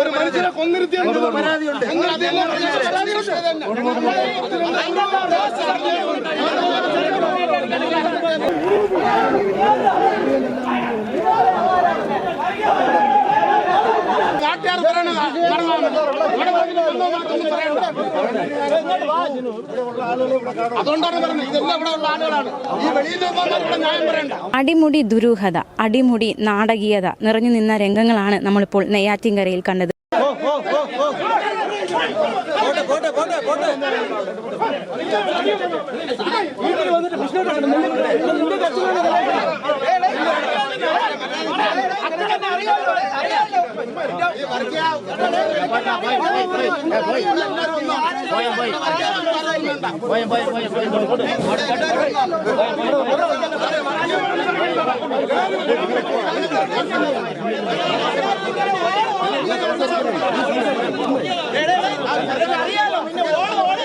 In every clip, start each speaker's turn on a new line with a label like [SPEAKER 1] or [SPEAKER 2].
[SPEAKER 1] ഒരു മനുഷ്യനെ കൊന്നിരുത്തിയാണ് പരാതിയുണ്ട്. ഇതെല്ലാം ആളുകളാണ് ഈ ന്യായം
[SPEAKER 2] അടിമുടി ദുരൂഹത അടിമുടി നാടകീയത നിറഞ്ഞു നിന്ന രംഗങ്ങളാണ് നമ്മളിപ്പോൾ നെയ്യാറ്റിൻകരയിൽ കണ്ടത്.
[SPEAKER 1] ഓടി ഓടി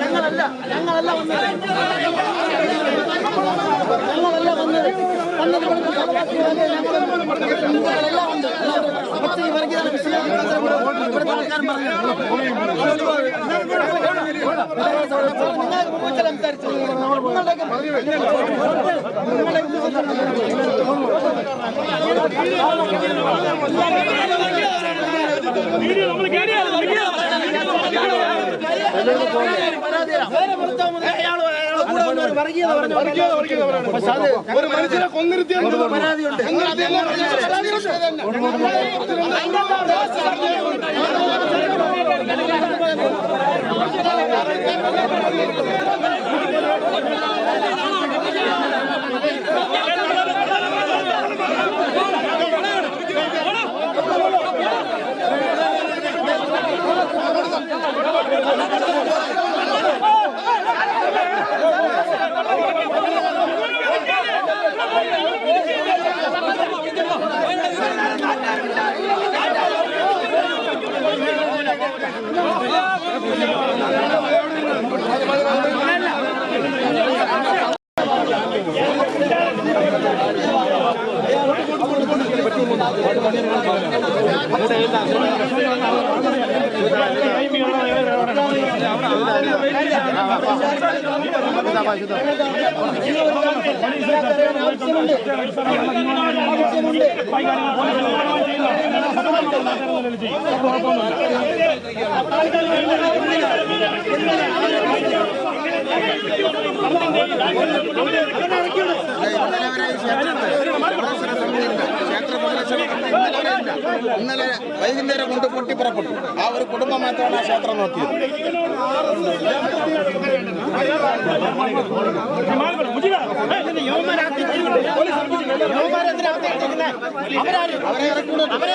[SPEAKER 1] ഞങ്ങളല്ല ഞങ്ങളല്ല ഞങ്ങളല്ല വീഡിയോ നമ്മൾ കേടിയാണ് പരാതിയാണ് ഒരു മനുഷ്യനെ കൊന്നിരുത്തിയാണ് പരാതിയുണ്ട് Alhamdulillah. అమ్మా ഇന്നലെ വൈകുന്നേരം കൊണ്ട് പൊട്ടി ആ ഒരു കുടുംബം മാത്രമാണ് ആ ക്ഷേത്രം നോക്കിയത് അവരെ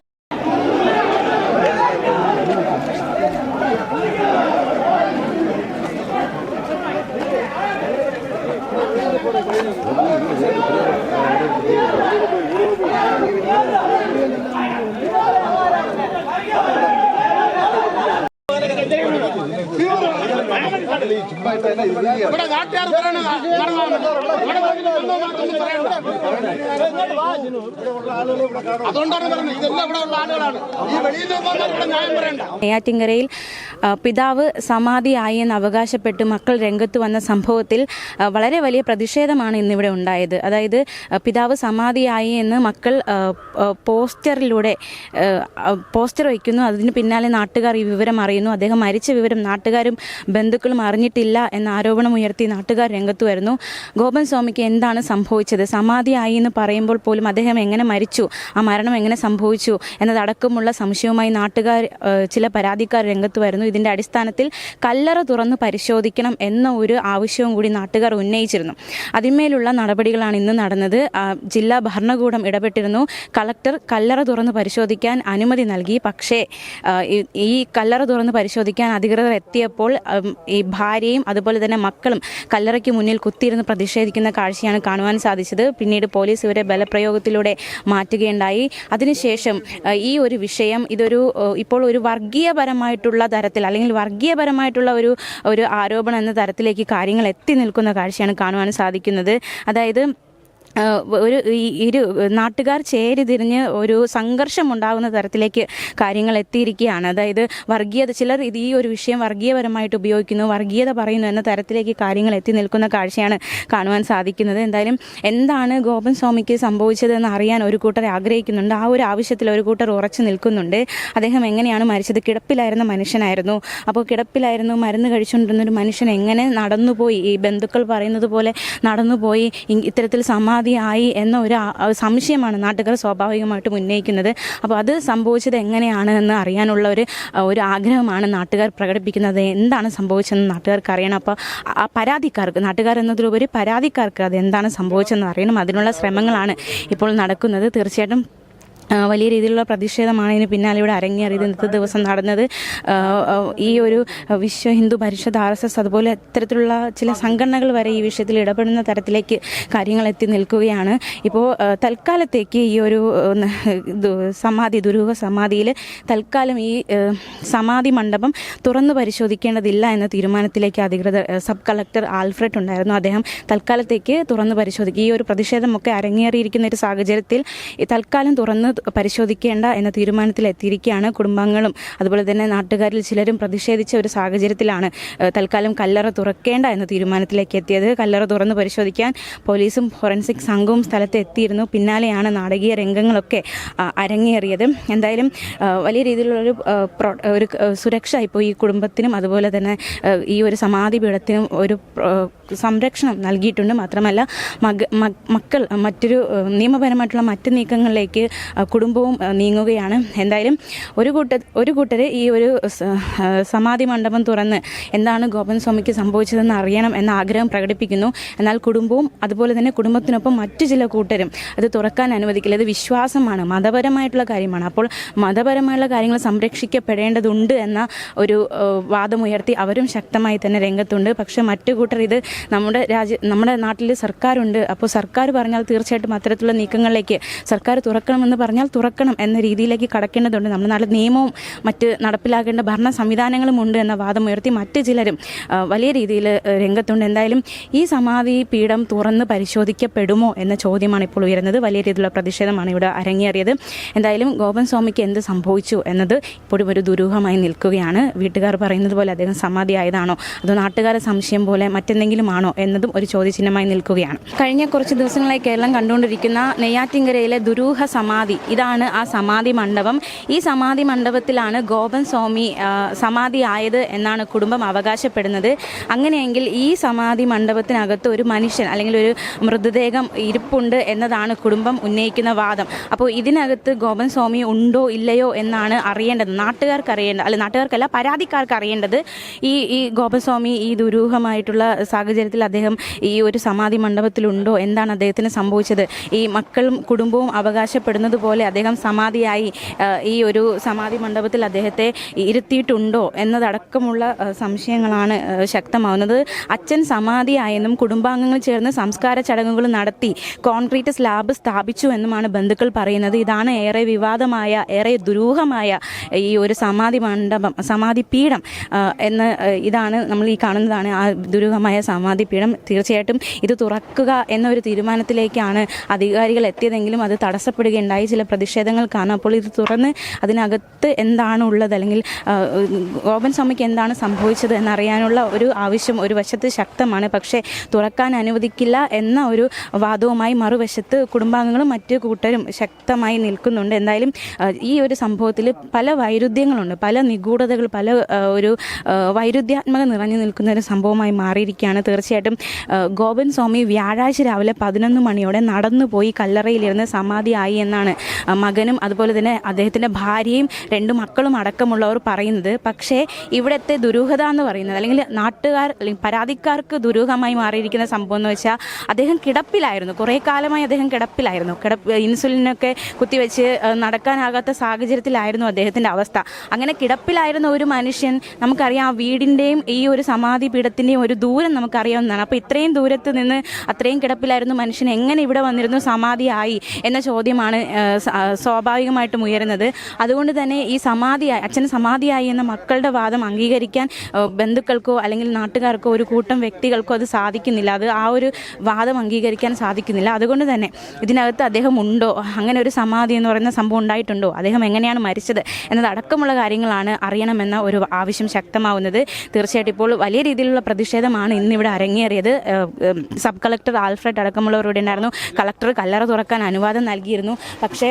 [SPEAKER 1] Obrigado. ഇതെല്ലാം ആളുകളാണ് ഈ ന്യായം
[SPEAKER 2] നെയ്യാറ്റിങ്കരയിൽ പിതാവ് സമാധിയായി എന്ന് അവകാശപ്പെട്ട് മക്കൾ രംഗത്ത് വന്ന സംഭവത്തിൽ വളരെ വലിയ പ്രതിഷേധമാണ് ഇന്നിവിടെ ഉണ്ടായത്. അതായത് പിതാവ് സമാധിയായി എന്ന് മക്കൾ പോസ്റ്ററിലൂടെ പോസ്റ്റർ വയ്ക്കുന്നു. അതിന് പിന്നാലെ നാട്ടുകാർ ഈ വിവരം അറിയുന്നു. അദ്ദേഹം മരിച്ച വിവരം നാട്ടുകാരും ബന്ധുക്കളും അറിഞ്ഞിട്ടില്ല. എന്ന ആരോപണം ഉയർത്തി നാട്ടുകാർ രംഗത്തു വരുന്നു. ഗോപൻ സ്വാമിക്ക് എന്താണ് സംഭവിച്ചത്? സമാധിയായി എന്ന് പറയുമ്പോൾ പോലും അദ്ദേഹം എങ്ങനെ മരിച്ചു? ആ മരണം എങ്ങനെ സംഭവിച്ചു? എന്നതടക്കമുള്ള സംശയവുമായി നാട്ടുകാർ ചില പരാതിക്കാർ രംഗത്ത് വരുന്നു. ഇതിന്റെ അടിസ്ഥാനത്തിൽ കല്ലറ തുറന്ന് പരിശോധിക്കണം എന്ന ഒരു ആവശ്യവും കൂടി നാട്ടുകാർ ഉന്നയിച്ചിരുന്നു. അതിന്മേലുള്ള നടപടികളാണ് ഇന്ന് നടന്നത്. ജില്ലാ ഭരണകൂടം ഇടപെട്ടിരുന്നു. കളക്ടർ കല്ലറ തുറന്ന് പരിശോധിക്കാൻ അനുമതി നൽകി. പക്ഷേ ഈ കല്ലറ തുറന്ന് പരിശോധിക്കാൻ അധികൃതർ എത്തിയപ്പോൾ ഈ ഭാര്യയും അതുപോലെ തന്നെ മക്കളും കല്ലറയ്ക്ക് മുന്നിൽ കുത്തിയിരുന്ന് പ്രതിഷേധിക്കുന്ന കാഴ്ചയാണ് കാണുവാൻ സാധിച്ചത്. പിന്നീട് പോലീസ് ഇവരെ ബലപ്രയോഗത്തിലൂടെ മാറ്റുകയുണ്ടായി. അതിനുശേഷം ഈ ഒരു വിഷയം ഇതൊരു ഇപ്പോൾ ഒരു വർഗീയപരമായിട്ടുള്ള തരത്തിൽ അല്ലെങ്കിൽ വർഗീയപരമായിട്ടുള്ള ഒരു ഒരു ആരോപണം എന്ന തരത്തിലേക്ക് കാര്യങ്ങൾ എത്തി നിൽക്കുന്ന കാഴ്ചയാണ് കാണുവാൻ സാധിക്കുന്നത്. അതായത് ഒരു ഇരു നാട്ടുകാർ ചേരി തിരിഞ്ഞ് ഒരു സംഘർഷം ഉണ്ടാകുന്ന തരത്തിലേക്ക് കാര്യങ്ങൾ എത്തിയിരിക്കുകയാണ്. അതായത് വർഗീയത ചിലർ ഇത് ഈ ഒരു വിഷയം വർഗീയപരമായിട്ട് ഉപയോഗിക്കുന്നു വർഗീയത പറയുന്നു എന്ന തരത്തിലേക്ക് കാര്യങ്ങൾ എത്തി നിൽക്കുന്ന കാഴ്ചയാണ് കാണുവാൻ സാധിക്കുന്നത്. എന്തായാലും എന്താണ് ഗോപൻ സ്വാമിക്ക് സംഭവിച്ചതെന്ന് അറിയാൻ ഒരു കൂട്ടർ ആഗ്രഹിക്കുന്നുണ്ട്. ആ ഒരു ആവശ്യത്തിൽ ഒരു കൂട്ടർ ഉറച്ചു നിൽക്കുന്നുണ്ട്. അദ്ദേഹം എങ്ങനെയാണ് മരിച്ചത്? കിടപ്പിലായിരുന്ന മനുഷ്യനായിരുന്നു. അപ്പോൾ കിടപ്പിലായിരുന്നു മരുന്ന് കഴിച്ചുകൊണ്ടിരുന്ന ഒരു മനുഷ്യൻ എങ്ങനെ നടന്നുപോയി? ഈ ബന്ധുക്കൾ പറയുന്നത് പോലെ നടന്നുപോയി. ഇത്തരത്തിൽ ഇത്തരത്തിൽ സമാധിയായി എന്ന ഒരു സംശയമാണ് നാട്ടുകാർ സ്വാഭാവികമായിട്ടും ഉന്നയിക്കുന്നത്. അപ്പോൾ അത് സംഭവിച്ചത് എങ്ങനെയാണ് എന്ന് അറിയാനുള്ള ഒരു ഒരു ആഗ്രഹമാണ് നാട്ടുകാർ പ്രകടിപ്പിക്കുന്നത്. എന്താണ് സംഭവിച്ചതെന്ന് നാട്ടുകാർക്ക് അറിയണം. അപ്പോൾ ആ പരാതിക്കാർക്ക് നാട്ടുകാർ എന്നതിലുപരി പരാതിക്കാർക്ക് അത് എന്താണ് സംഭവിച്ചതെന്ന് അറിയണം. അതിനുള്ള ശ്രമങ്ങളാണ് ഇപ്പോൾ നടക്കുന്നത്. തീർച്ചയായിട്ടും വലിയ രീതിയിലുള്ള പ്രതിഷേധമാണ് ഇതിന് പിന്നാലെ ഇവിടെ അരങ്ങേറിയത് ഇന്നത്തെ ദിവസം നടന്നത്. ഈ ഒരു Vishwa Hindu Parishad R S S അതുപോലെ ഇത്തരത്തിലുള്ള ചില സംഘടനകൾ വരെ ഈ വിഷയത്തിൽ ഇടപെടുന്ന തരത്തിലേക്ക് കാര്യങ്ങൾ എത്തി നിൽക്കുകയാണ്. ഇപ്പോൾ തൽക്കാലത്തേക്ക് ഈ ഒരു സമാധി ദുരൂഹ സമാധിയിൽ തൽക്കാലം ഈ സമാധി മണ്ഡപം തുറന്നു പരിശോധിക്കേണ്ടതില്ല എന്ന തീരുമാനത്തിലേക്ക് അധികൃതർ സബ് കളക്ടർ ആൽഫ്രഡ് ഉണ്ടായിരുന്നു. അദ്ദേഹം തൽക്കാലത്തേക്ക് തുറന്നു പരിശോധിക്കും. ഈ ഒരു പ്രതിഷേധമൊക്കെ അരങ്ങേറിയിരിക്കുന്ന ഒരു സാഹചര്യത്തിൽ തൽക്കാലം തുറന്ന് പരിശോധിക്കേണ്ട എന്ന തീരുമാനത്തിൽ എത്തിയിരിക്കുകയാണ് കുടുംബാംഗങ്ങളും. അതുപോലെ തന്നെ നാട്ടുകാരിൽ ചിലരും പ്രതിഷേധിച്ച ഒരു സാഹചര്യത്തിലാണ് തൽക്കാലം കല്ലറ തുറക്കേണ്ട എന്ന തീരുമാനത്തിലേക്ക് എത്തിയത്. കല്ലറ തുറന്ന് പരിശോധിക്കാൻ പോലീസും ഫോറൻസിക് സംഘവും സ്ഥലത്ത് എത്തിയിരുന്നു. പിന്നാലെയാണ് നാടകീയ രംഗങ്ങളൊക്കെ അരങ്ങേറിയത്. എന്തായാലും വലിയ രീതിയിലുള്ളൊരു ഒരു സുരക്ഷ ഇപ്പോൾ ഈ കുടുംബത്തിനും. അതുപോലെ തന്നെ ഈ ഒരു സമാധി പീഠത്തിനും ഒരു സംരക്ഷണം നൽകിയിട്ടുണ്ട്. മാത്രമല്ല മക മക്കൾ മറ്റൊരു നിയമപരമായിട്ടുള്ള മറ്റ് നീക്കങ്ങളിലേക്ക് കുടുംബവും നീങ്ങുകയാണ്. എന്തായാലും ഒരു കൂട്ട ഒരു കൂട്ടർ ഈ ഒരു സമാധി മണ്ഡപം തുറന്ന് എന്താണ് ഗോപൻ സ്വാമിക്ക് സംഭവിച്ചതെന്ന് അറിയണം എന്ന ആഗ്രഹം പ്രകടിപ്പിക്കുന്നു. എന്നാൽ കുടുംബവും അതുപോലെ തന്നെ കുടുംബത്തിനൊപ്പം മറ്റു ചില കൂട്ടരും അത് തുറക്കാൻ അനുവദിക്കില്ല. ഇത് വിശ്വാസമാണ് മതപരമായിട്ടുള്ള കാര്യമാണ്. അപ്പോൾ മതപരമായുള്ള കാര്യങ്ങൾ സംരക്ഷിക്കപ്പെടേണ്ടതുണ്ട് എന്ന ഒരു വാദമുയർത്തി അവരും ശക്തമായി തന്നെ രംഗത്തുണ്ട്. പക്ഷേ മറ്റു കൂട്ടർ ഇത് നമ്മുടെ രാജ്യ നമ്മുടെ നാട്ടിൽ സർക്കാരുണ്ട്. അപ്പോൾ സർക്കാർ പറഞ്ഞാൽ തീർച്ചയായിട്ടും അത്തരത്തിലുള്ള നീക്കങ്ങളിലേക്ക് സർക്കാർ തുറക്കണമെന്ന് പറഞ്ഞാൽ തുറക്കണം എന്ന രീതിയിലേക്ക് കടക്കേണ്ടതുണ്ട്. നമ്മൾ നല്ല നിയമവും മറ്റ് നടപ്പിലാക്കേണ്ട ഭരണ സംവിധാനങ്ങളും ഉണ്ട് എന്ന വാദം ഉയർത്തി മറ്റ് ചിലരും വലിയ രീതിയിൽ രംഗത്തുണ്ട്. എന്തായാലും ഈ സമാധി പീഠം തുറന്ന് പരിശോധിക്കപ്പെടുമോ എന്ന ചോദ്യമാണ് ഇപ്പോൾ ഉയരുന്നത്. വലിയ രീതിയിലുള്ള പ്രതിഷേധമാണ് ഇവിടെ അരങ്ങേറിയത്. എന്തായാലും ഗോപൻ സ്വാമിക്ക് എന്ത് സംഭവിച്ചു എന്നത് ഇപ്പോഴും ഒരു ദുരൂഹമായി നിൽക്കുകയാണ്. വീട്ടുകാർ പറയുന്നത് പോലെ അദ്ദേഹം സമാധി ആയതാണോ? അതോ നാട്ടുകാരെ സംശയം പോലെ മറ്റെന്തെങ്കിലും ആണോ എന്നതും ഒരു ചോദ്യചിഹ്നമായി നിൽക്കുകയാണ്. കഴിഞ്ഞ കുറച്ച് ദിവസങ്ങളായി കേരളം കണ്ടുകൊണ്ടിരിക്കുന്ന നെയ്യാറ്റിങ്കരയിലെ ദുരൂഹ സമാധി ഇതാണ് ആ സമാധി മണ്ഡപം. ഈ സമാധി മണ്ഡപത്തിലാണ് ഗോപൻ സ്വാമി സമാധി ആയത് എന്നാണ് കുടുംബം അവകാശപ്പെടുന്നത്. അങ്ങനെയെങ്കിൽ ഈ സമാധി മണ്ഡപത്തിനകത്ത് ഒരു മനുഷ്യൻ അല്ലെങ്കിൽ ഒരു മൃതദേഹം ഇരിപ്പുണ്ട് എന്നതാണ് കുടുംബം ഉന്നയിക്കുന്ന വാദം. അപ്പോൾ ഇതിനകത്ത് ഗോപൻ സ്വാമി ഉണ്ടോ ഇല്ലയോ എന്നാണ് അറിയേണ്ടത്. നാട്ടുകാർക്ക് അറിയേണ്ടത് അല്ല നാട്ടുകാർക്കല്ല പരാതിക്കാർക്ക് അറിയേണ്ടത് ഈ ഈ ഗോപസ്വാമി ഈ ദുരൂഹമായിട്ടുള്ള സാഹചര്യത്തിൽ അദ്ദേഹം ഈ ഒരു സമാധി മണ്ഡപത്തിലുണ്ടോ? എന്താണ് അദ്ദേഹത്തിന് സംഭവിച്ചത്? ഈ മക്കളും കുടുംബവും അവകാശപ്പെടുന്നത് പോലെ പോലെ അദ്ദേഹം സമാധിയായി ഈ ഒരു സമാധി മണ്ഡപത്തിൽ അദ്ദേഹത്തെ ഇരുത്തിയിട്ടുണ്ടോ എന്നതടക്കമുള്ള സംശയങ്ങളാണ് ശക്തമാവുന്നത്. അച്ഛൻ സമാധിയായെന്നും കുടുംബാംഗങ്ങൾ ചേർന്ന് സംസ്കാര ചടങ്ങുകൾ നടത്തി കോൺക്രീറ്റ് സ്ലാബ് സ്ഥാപിച്ചു എന്നുമാണ് ബന്ധുക്കൾ പറയുന്നത്. ഇതാണ് ഏറെ വിവാദമായ ഏറെ ദുരൂഹമായ ഈ ഒരു സമാധി മണ്ഡപം സമാധി പീഠം എന്ന് ഇതാണ് നമ്മൾ ഈ കാണുന്നതാണ് ആ ദുരൂഹമായ സമാധി പീഠം. തീർച്ചയായിട്ടും ഇത് തുറക്കുക എന്നൊരു തീരുമാനത്തിലേക്കാണ് അധികാരികൾ എത്തിയതെങ്കിലും അത് തടസ്സപ്പെടുകയുണ്ടായി ചില പ്രതിഷേധങ്ങൾ കാണാം അപ്പോൾ ഇത് തുറന്ന് അതിനകത്ത് എന്താണ് ഉള്ളത്? അല്ലെങ്കിൽ ഗോപൻ സ്വാമിക്ക് എന്താണ് സംഭവിച്ചത് എന്നറിയാനുള്ള ഒരു ആവശ്യം ഒരു വശത്ത് ശക്തമാണ്. പക്ഷേ തുറക്കാൻ അനുവദിക്കില്ല എന്ന ഒരു വാദവുമായി മറുവശത്ത് കുടുംബാംഗങ്ങളും മറ്റു കൂട്ടരും ശക്തമായി നിൽക്കുന്നുണ്ട്. എന്തായാലും ഈ ഒരു സംഭവത്തിൽ പല വൈരുദ്ധ്യങ്ങളുണ്ട്. പല നിഗൂഢതകൾ പല ഒരു വൈരുദ്ധ്യാത്മക നിറഞ്ഞു നിൽക്കുന്ന ഒരു സംഭവമായി മാറിയിരിക്കുകയാണ്. തീർച്ചയായിട്ടും ഗോപൻ സ്വാമി വ്യാഴാഴ്ച രാവിലെ പതിനൊന്ന് മണിയോടെ നടന്നു പോയി കല്ലറയിലിരുന്ന് സമാധിയായി എന്നാണ് മകനും അതുപോലെ തന്നെ അദ്ദേഹത്തിന്റെ ഭാര്യയും രണ്ട് മക്കളും അടക്കമുള്ളവർ പറയുന്നത് പക്ഷേ ഇവിടുത്തെ ദുരൂഹത എന്ന് പറയുന്നത് അല്ലെങ്കിൽ നാട്ടുകാർ അല്ലെങ്കിൽ പരാതിക്കാർക്ക് ദുരൂഹമായി മാറിയിരിക്കുന്ന സംഭവം എന്ന് വെച്ചാൽ അദ്ദേഹം കിടപ്പിലായിരുന്നു. കുറേ കാലമായി അദ്ദേഹം കിടപ്പിലായിരുന്നു. കിടപ്പ് ഇൻസുലിനൊക്കെ കുത്തിവെച്ച് നടക്കാനാകാത്ത സാഹചര്യത്തിലായിരുന്നു അദ്ദേഹത്തിന്റെ അവസ്ഥ. അങ്ങനെ കിടപ്പിലായിരുന്ന ഒരു മനുഷ്യൻ നമുക്കറിയാം ആ വീടിന്റെയും ഈ ഒരു സമാധി പീഠത്തിന്റെയും ഒരു ദൂരം നമുക്കറിയാവുന്നതാണ്. അപ്പോൾ ഇത്രയും ദൂരത്ത് നിന്ന് അത്രയും കിടപ്പിലായിരുന്നു മനുഷ്യൻ എങ്ങനെ ഇവിടെ വന്നിരുന്നു? സമാധിയായി എന്ന ചോദ്യമാണ് സ്വാഭാവികമായിട്ടും ഉയരുന്നത്. അതുകൊണ്ട് തന്നെ ഈ സമാധിയായി അച്ഛൻ സമാധിയായി എന്ന മക്കളുടെ വാദം അംഗീകരിക്കാൻ ബന്ധുക്കൾക്കോ അല്ലെങ്കിൽ നാട്ടുകാർക്കോ ഒരു കൂട്ടം വ്യക്തികൾക്കോ അത് സാധിക്കുന്നില്ല. അത് ആ ഒരു വാദം അംഗീകരിക്കാൻ സാധിക്കുന്നില്ല. അതുകൊണ്ട് തന്നെ ഇതിനകത്ത് അദ്ദേഹം ഉണ്ടോ? അങ്ങനെ ഒരു സമാധി എന്ന് പറയുന്ന സംഭവം ഉണ്ടായിട്ടുണ്ടോ? അദ്ദേഹം എങ്ങനെയാണ് മരിച്ചത്? എന്നതടക്കമുള്ള കാര്യങ്ങളാണ് അറിയണമെന്ന ഒരു ആവശ്യം ശക്തമാവുന്നത്. തീർച്ചയായിട്ടും ഇപ്പോൾ വലിയ രീതിയിലുള്ള പ്രതിഷേധമാണ് ഇന്നിവിടെ അരങ്ങേറിയത്. സബ് കളക്ടർ ആൽഫ്രഡ് അടക്കമുള്ളവരോട് ഉണ്ടായിരുന്നു. കളക്ടർ കല്ലറ തുറക്കാൻ അനുവാദം നൽകിയിരുന്നു. പക്ഷേ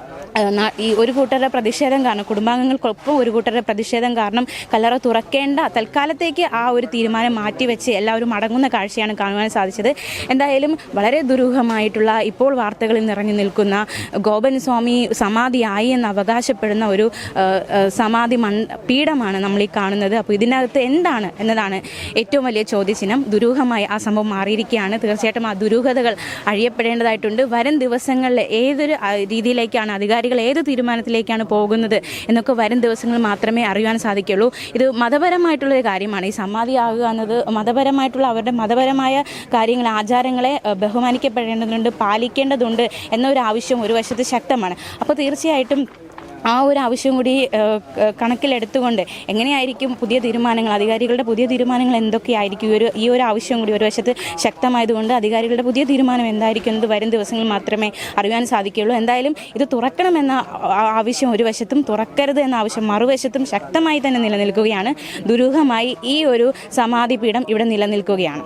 [SPEAKER 2] ഈ ഒരു കൂട്ടരുടെ പ്രതിഷേധം കാരണം കുടുംബാംഗങ്ങൾക്കൊപ്പം ഒരു കൂട്ടരുടെ പ്രതിഷേധം കാരണം കല്ലറ തുറക്കേണ്ട തൽക്കാലത്തേക്ക് ആ ഒരു തീരുമാനം മാറ്റിവെച്ച് എല്ലാവരും മടങ്ങുന്ന കാഴ്ചയാണ് കാണുവാൻ സാധിച്ചത്. എന്തായാലും വളരെ ദുരൂഹമായിട്ടുള്ള ഇപ്പോൾ വാർത്തകളിൽ നിറഞ്ഞു നിൽക്കുന്ന ഗോപൻ സ്വാമി സമാധിയായി എന്ന് അവകാശപ്പെടുന്ന ഒരു സമാധി മൺ പീഠമാണ് നമ്മൾ ഈ കാണുന്നത്. അപ്പോൾ ഇതിനകത്ത് എന്താണ് എന്നതാണ് ഏറ്റവും വലിയ ചോദ്യചിഹ്നം. ദുരൂഹമായി ആ സംഭവം മാറിയിരിക്കുകയാണ്. തീർച്ചയായിട്ടും ആ ദുരൂഹതകൾ അഴിയപ്പെടേണ്ടതായിട്ടുണ്ട്. വരും ദിവസങ്ങളിൽ ഏതൊരു രീതിയിലേക്കാണ് രീതിയിലേക്കാണ് അധികാരികൾ ഏത് തീരുമാനത്തിലേക്കാണ് പോകുന്നത് എന്നൊക്കെ വരും ദിവസങ്ങൾ മാത്രമേ അറിയുവാൻ സാധിക്കുള്ളൂ. ഇത് മതപരമായിട്ടുള്ളൊരു കാര്യമാണ്. ഈ സമാധിയാകുക എന്നത് മതപരമായിട്ടുള്ള അവരുടെ മതപരമായ കാര്യങ്ങൾ ആചാരങ്ങളെ ബഹുമാനിക്കപ്പെടേണ്ടതുണ്ട് പാലിക്കേണ്ടതുണ്ട് എന്നൊരു ആവശ്യം ഒരു വശത്ത് ശക്തമാണ്. അപ്പോൾ തീർച്ചയായിട്ടും ആ ഒരു ആവശ്യം കൂടി കണക്കിലെടുത്തുകൊണ്ട് എങ്ങനെയായിരിക്കും പുതിയ തീരുമാനങ്ങൾ അധികാരികളുടെ പുതിയ തീരുമാനങ്ങൾ എന്തൊക്കെയായിരിക്കും? ഈ ഒരു ഈ ഒരു ആവശ്യം കൂടി ഒരു വശത്ത് ശക്തമായതുകൊണ്ട് അധികാരികളുടെ പുതിയ തീരുമാനം എന്തായിരിക്കും? എന്നത് വരും ദിവസങ്ങളിൽ മാത്രമേ അറിയാൻ സാധിക്കുകയുള്ളൂ. എന്തായാലും ഇത് തുറക്കണമെന്ന ആവശ്യം ഒരു വശത്തും തുറക്കരുത് എന്ന ആവശ്യം മറുവശത്തും ശക്തമായി തന്നെ നിലനിൽക്കുകയാണ്. ദുരൂഹമായി ഈ ഒരു സമാധി പീഠം ഇവിടെ നിലനിൽക്കുകയാണ്.